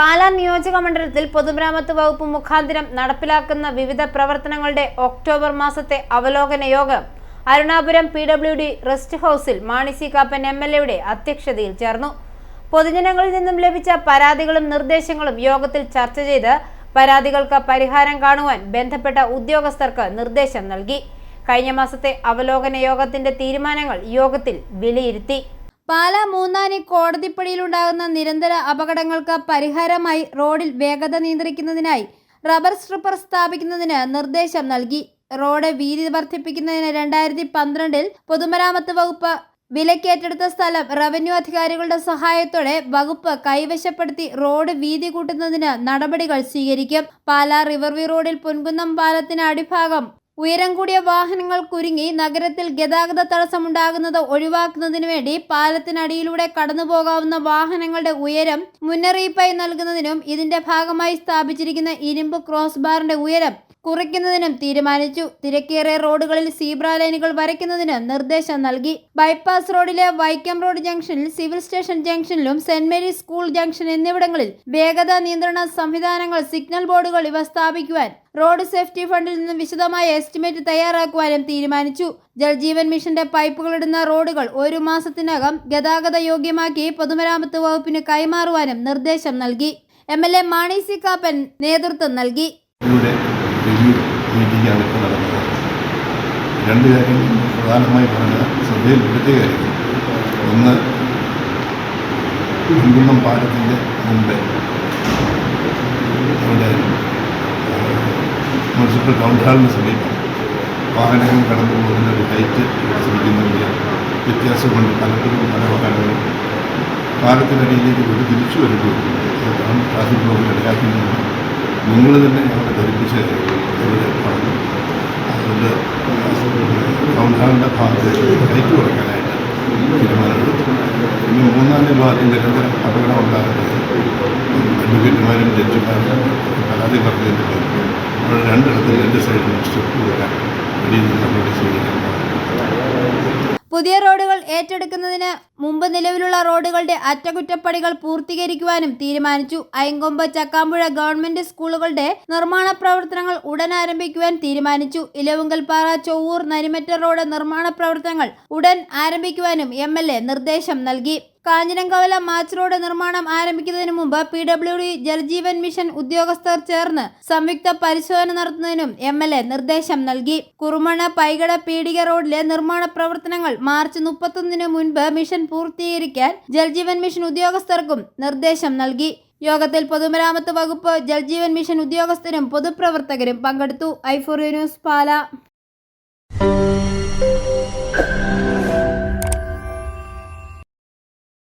പാലാ നിയോജക മണ്ഡലത്തിൽ പൊതുമരാമത്ത് വകുപ്പ് മുഖാന്തരം നടപ്പിലാക്കുന്ന വിവിധ പ്രവർത്തനങ്ങളുടെ ഒക്ടോബർ മാസത്തെ അവലോകന യോഗം Arunapuram P W D rest ഹൌസിൽ Mani C Kappan M L എയുടെ അധ്യക്ഷതയിൽ ചേർന്നു. പൊതുജനങ്ങളിൽ നിന്നും ലഭിച്ച പരാതികളും നിർദ്ദേശങ്ങളും യോഗത്തിൽ ചർച്ച ചെയ്ത് പരാതികൾക്ക് പരിഹാരം കാണുവാൻ ബന്ധപ്പെട്ട ഉദ്യോഗസ്ഥർക്ക് നിർദ്ദേശം നൽകി. കഴിഞ്ഞ മാസത്തെ അവലോകന യോഗത്തിന്റെ തീരുമാനങ്ങൾ യോഗത്തിൽ വിലയിരുത്തി. പാലാ മൂന്നാനി കോടതിപ്പടിയിലുണ്ടാകുന്ന നിരന്തര അപകടങ്ങൾക്ക് പരിഹാരമായി റോഡിൽ വേഗത നിയന്ത്രിക്കുന്നതിനായി റബ്ബർ സ്ട്രിപ്പർ സ്ഥാപിക്കുന്നതിന് നിർദ്ദേശം നൽകി. റോഡ് വീതി വർദ്ധിപ്പിക്കുന്നതിന് രണ്ടായിരത്തി പന്ത്രണ്ടിൽ പൊതുമരാമത്ത് വകുപ്പ് വിലക്കേറ്റെടുത്ത സ്ഥലം റവന്യൂ അധികാരികളുടെ സഹായത്തോടെ വകുപ്പ് കൈവശപ്പെടുത്തി റോഡ് വീതി കൂട്ടുന്നതിന് നടപടികൾ സ്വീകരിക്കും. പാലാ റിവർവ്യൂ റോഡിൽ പൊൻകുന്നം പാലത്തിന് അടിഭാഗം ഉയരം കൂടിയ വാഹനങ്ങൾ കുരുങ്ങി നഗരത്തിൽ ഗതാഗത തടസ്സമുണ്ടാകുന്നത് ഒഴിവാക്കുന്നതിനു വേണ്ടി പാലത്തിനടിയിലൂടെ കടന്നുപോകാവുന്ന വാഹനങ്ങളുടെ ഉയരം മുന്നറിയിപ്പായി നൽകുന്നതിനും ഇതിന്റെ ഭാഗമായി സ്ഥാപിച്ചിരിക്കുന്ന ഇരുമ്പ് ക്രോസ് ബാറിന്റെ ഉയരം കുറയ്ക്കുന്നതിനും തീരുമാനിച്ചു. തിരക്കേറിയ റോഡുകളിൽ സീബ്ര ലൈനുകൾ വരയ്ക്കുന്നതിന് നിർദ്ദേശം നൽകി. ബൈപ്പാസ് റോഡിലെ വൈക്കം റോഡ് ജംഗ്ഷനിൽ സിവിൽ സ്റ്റേഷൻ ജംഗ്ഷനിലും സെന്റ് മേരീസ് സ്കൂൾ ജംഗ്ഷൻ എന്നിവിടങ്ങളിൽ വേഗത നിയന്ത്രണ സംവിധാനങ്ങൾ സിഗ്നൽ ബോർഡുകൾ ഇവ സ്ഥാപിക്കുവാൻ റോഡ് സേഫ്റ്റി ഫണ്ടിൽ നിന്ന് വിശദമായ എസ്റ്റിമേറ്റ് തയ്യാറാക്കുവാനും തീരുമാനിച്ചു. ജൽജീവൻ മിഷന്റെ പൈപ്പുകളിടുന്ന റോഡുകൾ ഒരു മാസത്തിനകം ഗതാഗത യോഗ്യമാക്കി പൊതുമരാമത്ത് വകുപ്പിന് കൈമാറുവാനും നിർദ്ദേശം നൽകി. M L A Mani C Kappan നേതൃത്വം നൽകി. രണ്ട് കാര്യങ്ങൾ പ്രധാനമായി പറഞ്ഞ ശ്രദ്ധയിൽപ്പെടുത്തിയ കാര്യങ്ങൾ ഒന്ന് കുങ്കുന്നം പാലത്തിന്റെ മുമ്പ് അവിടെ മുനിസിപ്പൽ ടൗൺ ഹാളിന് സമീപം വാഹനങ്ങൾ കടന്നു പോകുന്ന ഒരു ഹൈറ്റ് ശ്രമിക്കുന്നതിന്റെ വ്യത്യാസം കൊണ്ട് പലപ്പോഴും പല വാഹനങ്ങളും പാലത്തിനടിയിലേക്ക് ഒരു തിരിച്ചു വരുമ്പോൾ ട്രാഫിക് ബ്ലോക്കിൽ ഇടയാക്കുന്നുണ്ട് നിങ്ങൾ തന്നെ ഞങ്ങളെ ധരിപ്പിച്ച് ഇവിടെ പറഞ്ഞു. അതുകൊണ്ട് ഹൈറ്റ് കുറയ്ക്കാനായിട്ട് തീരുമാനമെടുത്തു പിന്നെ മൂന്നാം വിഭാഗത്തിൽ നിരന്തരം അപകടം ഉണ്ടാകുന്നത് അഡ്വക്കേറ്റുമാരും ജഡ്ജിമാരും പരാതി പറഞ്ഞതിന്റെ പേരിൽ നമ്മൾ രണ്ടിടത്ത് രണ്ട് സൈഡിലും സ്റ്റെപ്പ് വരാൻ വെളിയിൽ നിന്ന് നടപടി സ്വീകരിക്കാൻ പുതിയ റോഡുകൾ ഏറ്റെടുക്കുന്നതിന് മുമ്പ് നിലവിലുള്ള റോഡുകളുടെ അറ്റകുറ്റപ്പണികൾ പൂർത്തീകരിക്കുവാനും തീരുമാനിച്ചു. അയങ്കൊമ്പ് ചക്കാമ്പുഴ ഗവൺമെന്റ് സ്കൂളുകളുടെ നിർമ്മാണ പ്രവർത്തനങ്ങൾ ഉടൻ ആരംഭിക്കുവാൻ തീരുമാനിച്ചു. ഇലവുങ്കൽപ്പാറ ചൊവ്വൂർ നരിമറ്റ റോഡ് നിർമ്മാണ പ്രവർത്തനങ്ങൾ ഉടൻ ആരംഭിക്കുവാനും എം നിർദ്ദേശം നൽകി. കാഞ്ഞിരംകവല മാച്ച് റോഡ് നിർമ്മാണം ആരംഭിക്കുന്നതിന് മുമ്പ് P W D Jal Jeevan mission ഉദ്യോഗസ്ഥർ ചേർന്ന് സംയുക്ത പരിശോധന നടത്തുന്നതിനും എം എൽ എ നിർദ്ദേശം നൽകി. കുറുമണ പൈകട പീടിക റോഡിലെ നിർമ്മാണ പ്രവർത്തനങ്ങൾ മാർച്ച് മുപ്പത്തൊന്നിന് മുൻപ് മിഷൻ പൂർത്തീകരിക്കാൻ ജലജീവൻ മിഷൻ ഉദ്യോഗസ്ഥർക്കും നിർദ്ദേശം നൽകി. യോഗത്തിൽ പൊതുമരാമത്ത് വകുപ്പ് ജൽജീവൻ മിഷൻ ഉദ്യോഗസ്ഥരും പൊതുപ്രവർത്തകരും പങ്കെടുത്തു. I four news Pala.